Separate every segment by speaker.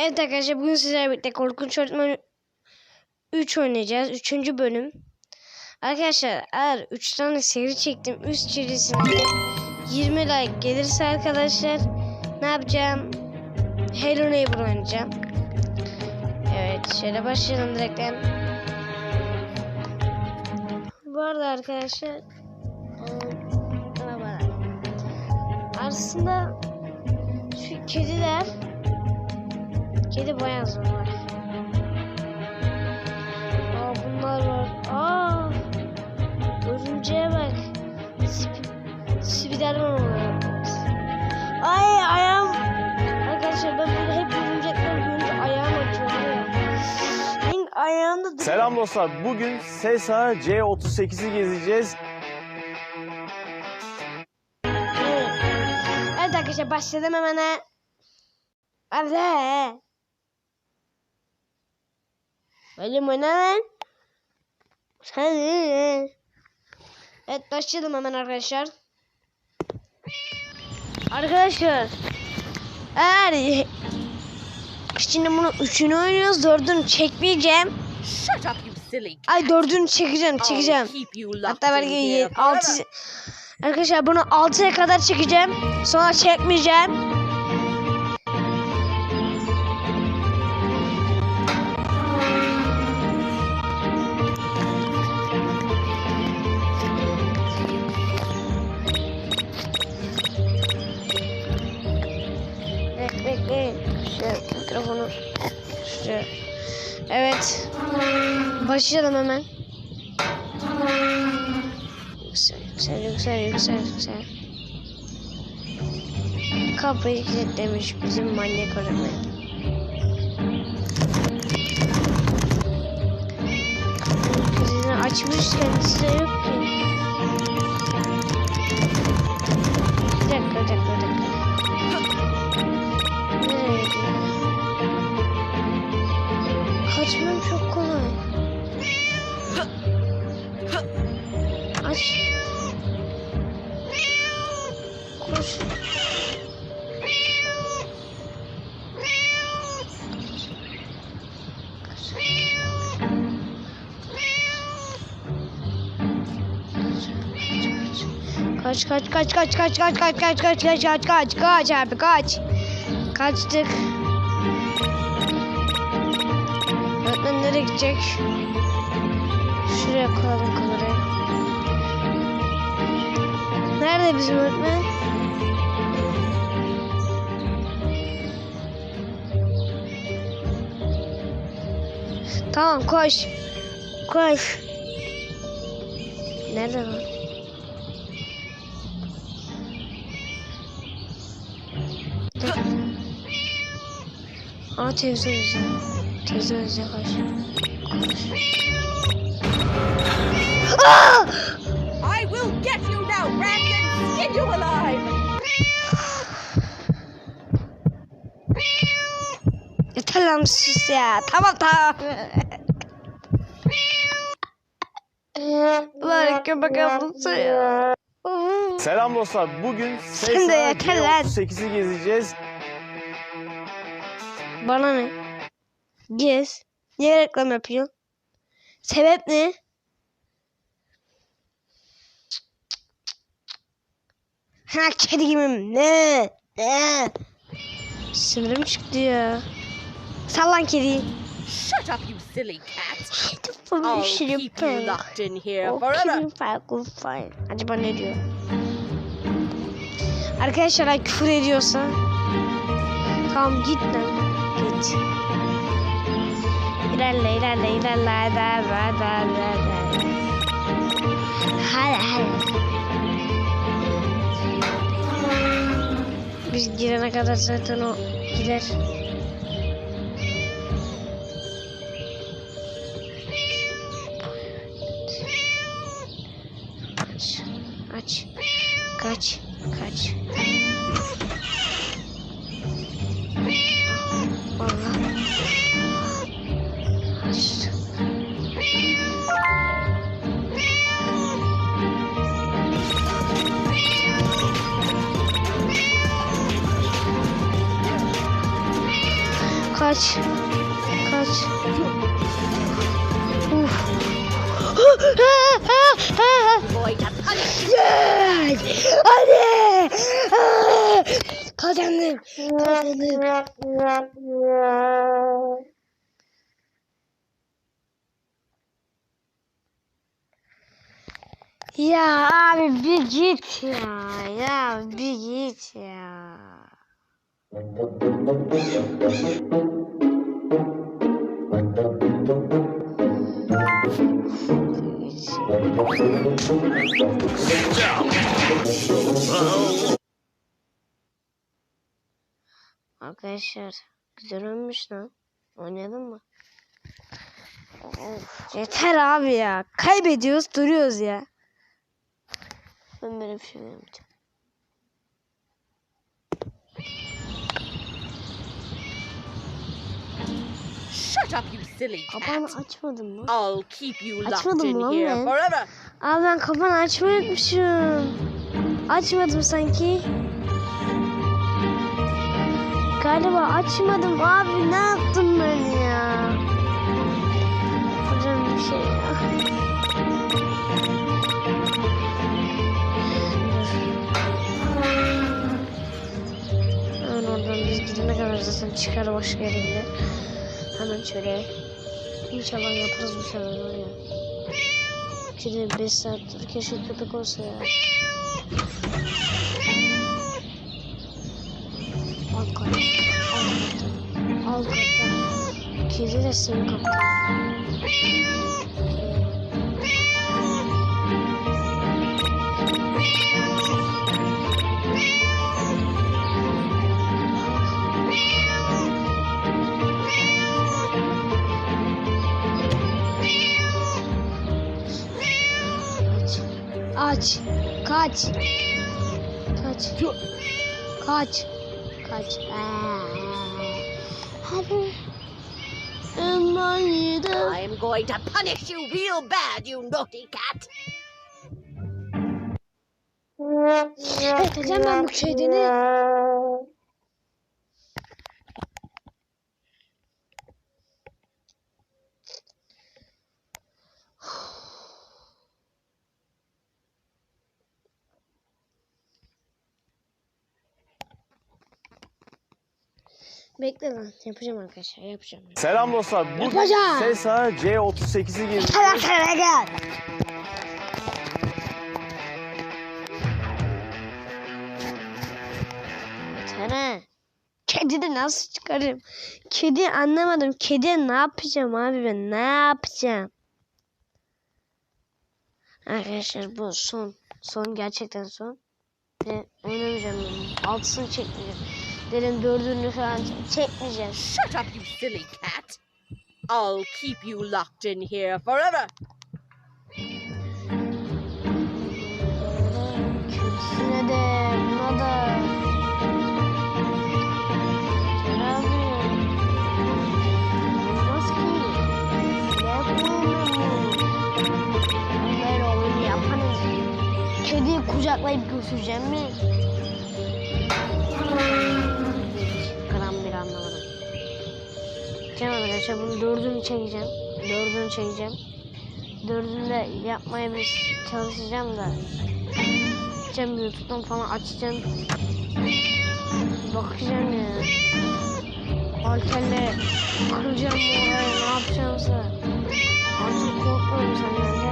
Speaker 1: Evet arkadaşlar bugün sizlerle birlikte Korkunç Öğretmen 3 oynayacağız. 3. bölüm. Arkadaşlar eğer 3 tane seri çektim üst içerisinde 20 like gelirse arkadaşlar ne yapacağım? Hello Neighbor oynayacağım. Evet şöyle başlayalım direkten. Bu arada arkadaşlar. Aslında şu kediler Kedi bayağı zor var. Aa bunlar var. Aa örümceğe bak. Sp Spiderman oluyor. Ay ayağım. Arkadaşlar ben böyle hep örümcekler görünce ayağım acıyor. Benim ayağımda duruyor.
Speaker 2: Selam dostlar. Bugün SESA C38'i gezeceğiz.
Speaker 1: Evet. Evet arkadaşlar başladım hemen. ha. Hadi. Bölüm oyna lan. Hadi. Evet başlayalım hemen arkadaşlar. Arkadaşlar. Eğer Şimdi bunu üçünü oynuyoruz. Dördünü çekmeyeceğim.
Speaker 3: Shut up, you silly cat.
Speaker 1: Ay dördünü çekeceğim. Çekeceğim. Hatta belki altı... Arkadaşlar bunu 6'ya kadar çekeceğim. Sonra çekmeyeceğim. Mikrofonu. Şu. Evet. Başlayalım hemen. Yüksel, yüksel, yüksel, yüksel, yüksel. Kapıyı kilitlemiş bizim manyak öğretmen. Açmış kendisi de yok Kaç kaç kaç kaç kaç kaç kaç kaç kaç kaç kaç kaç kaç abi kaç. Kaçtık. Öğretmen nereye gidecek? Şuraya koyalım kamerayı. Nerede bizim öğretmen? Tamam koş. Koş. Nerede lan? İzliyor. Televizyon izliyor koş. Koş. Aa!
Speaker 3: I will get you now, rat, and skin you alive.
Speaker 1: Yeter lan sus ya. Tamam tamam. Lan köpek avlusu ya.
Speaker 2: Selam dostlar. Bugün
Speaker 1: Sen de
Speaker 2: SESA
Speaker 1: yeter lan.
Speaker 2: C38'i gezeceğiz.
Speaker 1: Bana ne? Gez. Niye reklam yapıyorsun? Sebep ne? Ha kedi gibiyim. Ne? Ne? Sinirim çıktı ya. Sallan kediyi.
Speaker 3: Shut up, you silly cat.
Speaker 1: Kedi
Speaker 3: I'll keep you locked in here
Speaker 1: O
Speaker 3: forever.
Speaker 1: Acaba ne diyor? Arkadaşlar küfür ediyorsa Tamam git lan. Git. İlerle ilerle ilerle hadi hadi hadi hadi hadi. Hadi hadi. Biz girene kadar zaten o gider. Aç. Aç. Kaç. Kaç. Kaç. Kaç. Uf. Yes! Hadi! Ah! Kazandım. Kazandım. Ya abi bir git ya. Ya bir git ya. Arkadaşlar güzel olmuş lan. Oynadın mı? Of, yeter abi ya. Kaybediyoruz duruyoruz ya. Ben böyle bir şey yapacağım.
Speaker 3: Shut up, you silly cat.
Speaker 1: açmadım mı?
Speaker 3: I'll keep you locked
Speaker 1: Açmadım
Speaker 3: in
Speaker 1: lan
Speaker 3: here
Speaker 1: ben.
Speaker 3: forever.
Speaker 1: Abi ben kapağını açmayı unutmuşum. Açmadım sanki. Galiba açmadım abi ne yaptım ben ya? Yapacağım bir şey ya. Hemen oradan biz gidene kadar zaten çıkar başka yere gider. Hemen şöyle. İnşallah yaparız bu sefer var ya. Kedi 5 saattir keşke köpek olsa ya. Alt kat. Alt katta. Alt katta. Kedi de senin kapta. Aç. Kaç. Kaç. Kaç. Kaç. Aa. Hadi.
Speaker 3: I'm going to punish you real bad, you naughty cat.
Speaker 1: Edeceğim ben bu kedini. Bekle lan yapacağım arkadaşlar yapacağım.
Speaker 2: Selam dostlar. Bu
Speaker 1: Yapacağım.
Speaker 2: Sesa C38'i gezeceğiz.
Speaker 1: Tamam tamam gel. Ha. Kedi de nasıl çıkarayım? Kedi anlamadım. Kedi ne yapacağım abi ben? Ne yapacağım? Arkadaşlar bu son. Son gerçekten son. Ve oynamayacağım. Altısını çekmeyeceğim. Dedim dördünü falan çekmeyeceğim.
Speaker 3: Shut up, you silly cat. I'll keep you locked in here forever.
Speaker 1: Kötüsüne de buna da. Kediyi kucaklayıp götüreceğim mi? Çekeceğim arkadaşlar bunu dördünü çekeceğim. Dördünü çekeceğim. Dördünü de yapmaya bir çalışacağım da. Açacağım YouTube'dan falan açacağım. Bakacağım ya. Alterle kıracağım bu ne yapacağımsa. Artık korkmuyorum senden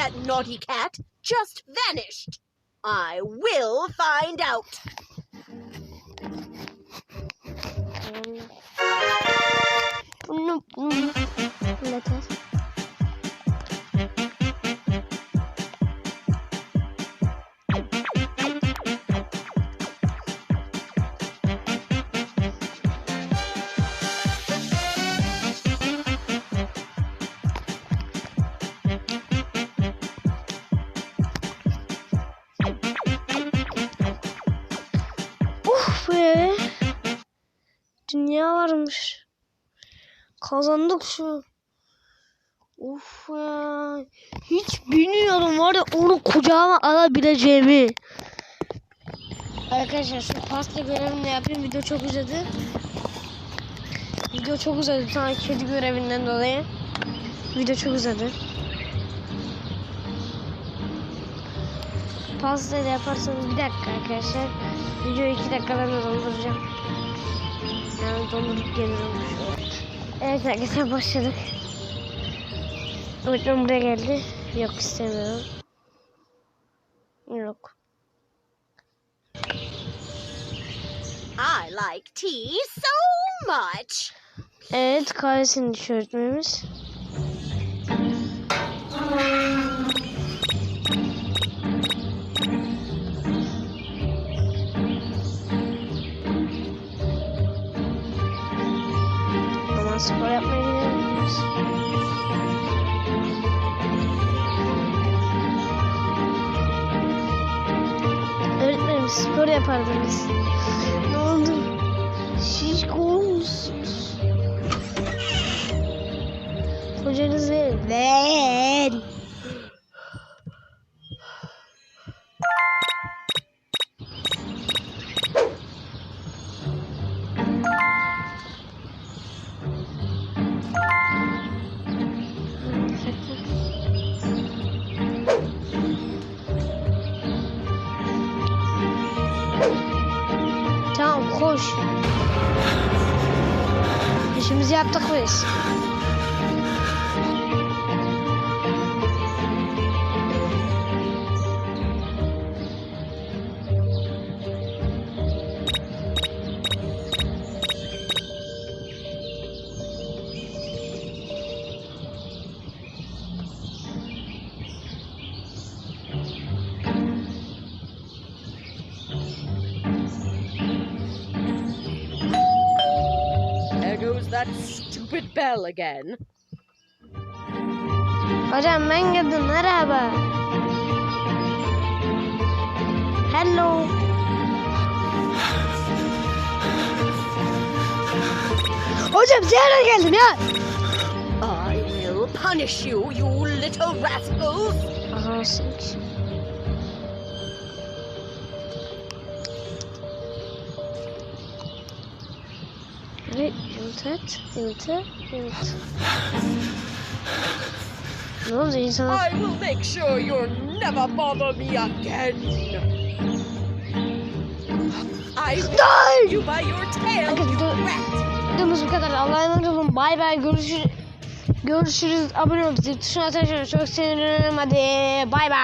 Speaker 3: that naughty cat just vanished? I will find out.
Speaker 1: Bunu bunu fırlatır. be. Dünya varmış. Kazandık şu. Of ya. Hiç bilmiyorum var ya onu kucağıma alabileceğimi. Arkadaşlar şu pasta görevini yapayım. Video çok uzadı. Video çok uzadı. Tane kedi görevinden dolayı. Video çok uzadı. Pasta da yaparsanız bir dakika arkadaşlar. Videoyu iki dakikalarla dolduracağım. Yani dondurup geliyorum. Evet arkadaşlar başladık. Öğretmen buraya geldi. Yok istemiyorum. Yok.
Speaker 3: I like tea so much.
Speaker 1: Evet kahvesini iç spor yapmaya gidebiliriz. Öğretmenim spor yapardınız. Ne oldu? Şişko olmuşsunuz.
Speaker 3: Yes. Bell again.
Speaker 1: Hocam ben geldim merhaba. Hello. Hocam ziyaret geldim ya.
Speaker 3: I will punish you, you little rascals.
Speaker 1: Aha Ve et, yumurta, yumurta. Ne oldu insana?
Speaker 3: I will make sure you'll never bother me again. I will
Speaker 1: Die!
Speaker 3: you by your tail,
Speaker 1: Okay,
Speaker 3: you rat.
Speaker 1: Videomuz bu kadar. Allah'a emanet olun. Bay bay. Görüşürüz. Görüşürüz. Abone olun. Zil tuşuna tıklayın. Çok sevinirim. Hadi bay bay.